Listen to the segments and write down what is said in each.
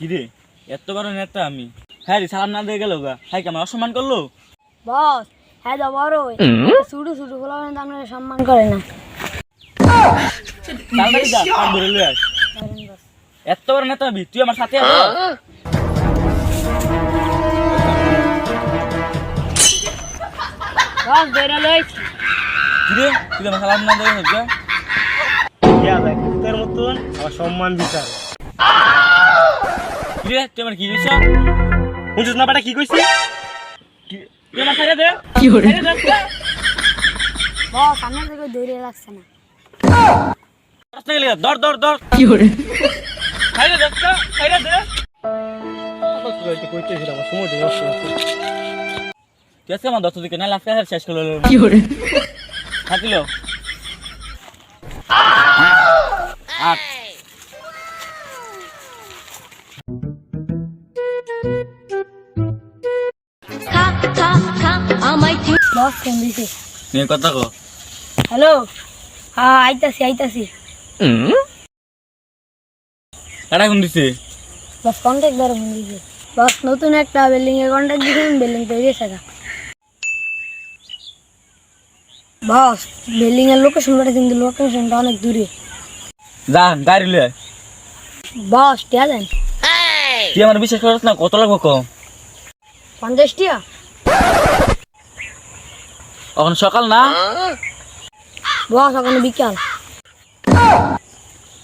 কিরে? এত বড় নেতা আমি। হ্যাঁ রে সালাম না দিয়ে গেল গা। হাই আমার অসম্মান করল? বস হ্যাঁ বড়। শুরু শুরু বলা তো আপনারা সম্মান করে না। তাড়াতাড়ি যা আর ধরে লয়ে আস এত বড় নেতা আমি তুই আমার সাথে আছো বস বেরো লইছি কিরে তুই আমার সালাম না দিয়ে গা ইয়া মতন আমার সম্মান বিচার। কিরে তুই আমার কি না বেটা কি কইছি? তুই আমার সাইডে দে। কি হরে বস সামনে থেকে দৌড়ে লাগছে না। রাস্তা গেলে দর দর দর কি হরে সাইডে দে তো, সাইডে দে। তুই আজকে আমার দশ দিকে না লাস্ট শেষ করল। কি হরে থাকিল আট। বস ফোন দিছে। নিয়ে কথা কো হ্যালো? হ্যাঁ আইতাছি আইতাছি। কাটা কোন দিছে? বস কন্ট্যাক্ট দ্বারা ফোন দিছে। বস নতুন একটা বিল্ডিং এর কন্ট্যাক্ট দিয়েছেন বিল্ডিং তৈরি হয়েছে। বস বিল্ডিং এর লোকেশন বলে কিন্তু লোকেশনটা অনেক দূরে। যা গাড়ি লয়ে। বস টিয়া তুই আমার বিশ্বাস করিস না কত লাগবো কম পঞ্চাশ টিয়া? এখন সকাল না? বস এখন বিকাল।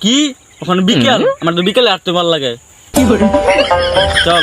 কি? ওখানে বিকাল? আমার তো বিকেলে হাঁটতে ভালো লাগে। চল।